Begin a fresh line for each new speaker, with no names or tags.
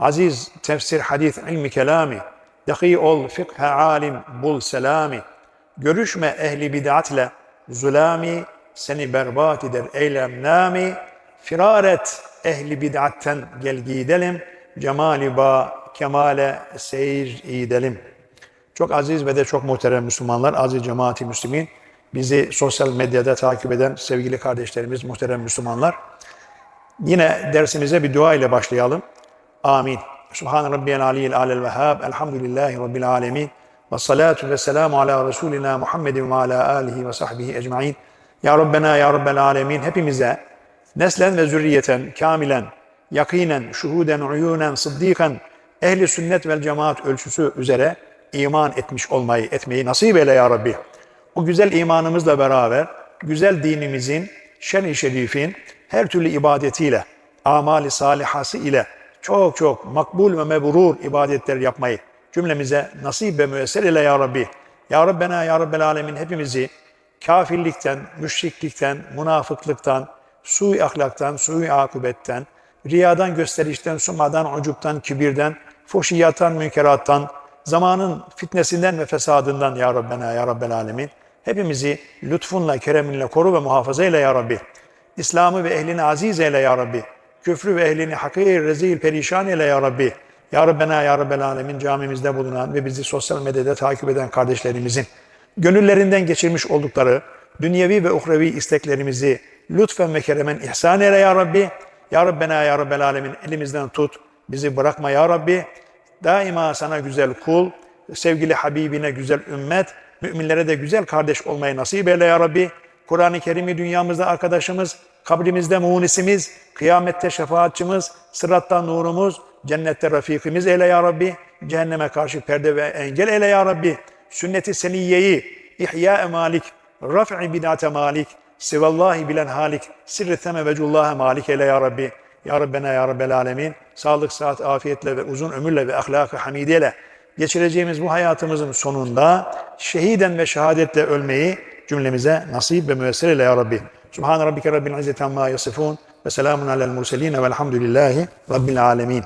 Aziz tefsir, hadis, ilmi kelami. Daki ol, fıkhe alim, bul selami. Görüşme ehli bid'atle, zulami. Seni berbat eder eylem nami. Firar et ehli bid'atten gel gidelim. Cemali ba, kemale seyir edelim. Çok aziz ve de çok muhterem Müslümanlar, aziz cemaati Müslümin, bizi sosyal medyada takip eden sevgili kardeşlerimiz, muhterem Müslümanlar. Yine dersimize bir dua ile başlayalım. Amin. Subhan rabbiyel aliyyil alel vehhab. Elhamdülillahi rabbil alemin. Ve salatu ve selamu ala Resulina Muhammedin ve ala alihi ve sahbihi ecmain. Ya Rabbena ya Rabbel alemin. Hepimize neslen ve zürriyeten, kamilen, yakinen, şuhuden, uyunen, sıddikan, ehli sünnet vel cemaat ölçüsü üzere iman etmiş olmayı, etmeyi nasip eyle ya Rabbi. O güzel imanımızla beraber, güzel dinimizin, şen-i şerifin her türlü ibadetiyle, amali salihası ile çok çok makbul ve mebrur ibadetler yapmayı cümlemize nasip ve müesser ile ya Rabbi. Ya Rabbena ya Rabbel Alemin hepimizi kafirlikten, müşriklikten, münafıklıktan, sui ahlaktan, sui akıbetten, riyadan, gösterişten, sumadan, ucuptan, kibirden, fuhşiyattan, münkerattan, zamanın fitnesinden ve fesadından ya Rabbena ya Rabbel Alemin. Hepimizi lütfunla, kereminle koru ve muhafaza eyle ya Rabbi. İslam'ı ve ehlini aziz eyle ya Rabbi. Küfrü ve ehlini hakir, rezil, perişan eyle ya Rabbi. Ya Rabbena ya Rabbel Alemin camimizde bulunan ve bizi sosyal medyada takip eden kardeşlerimizin gönüllerinden geçirmiş oldukları dünyevi ve uhrevi isteklerimizi lütfen ve keremen ihsan eyle ya Rabbi. Ya Rabbena ya Rabbel Alemin elimizden tut, bizi bırakma ya Rabbi. Daima sana güzel kul, sevgili Habibine güzel ümmet, müminlere de güzel kardeş olmayı nasip eyle ya Rabbi. Kur'an-ı Kerim'i dünyamızda arkadaşımız, kabrimizde munisimiz, kıyamette şefaatçimiz, sıratta nurumuz, cennette rafikimiz eyle ya Rabbi. Cehenneme karşı perde ve engel eyle ya Rabbi. Sünnet-i seniyyeyi, ihya malik, raf'i bid'ate malik, sivallahi bilen halik, sirri theme vecullaha malik eyle ya Rabbi. Ya Rabbena ya Rabbel Alemin, sağlık, sıhhat, afiyetle ve uzun ömürle ve ahlak-ı hamideyle geçireceğimiz bu hayatımızın sonunda şehiden ve şehadetle ölmeyi cümlemize nasip ve müessir ya Rabbi. Subhan rabbike rabbil izzeti amma yasifun ve selamun alel murselin velhamdülillahi rabbil alemin.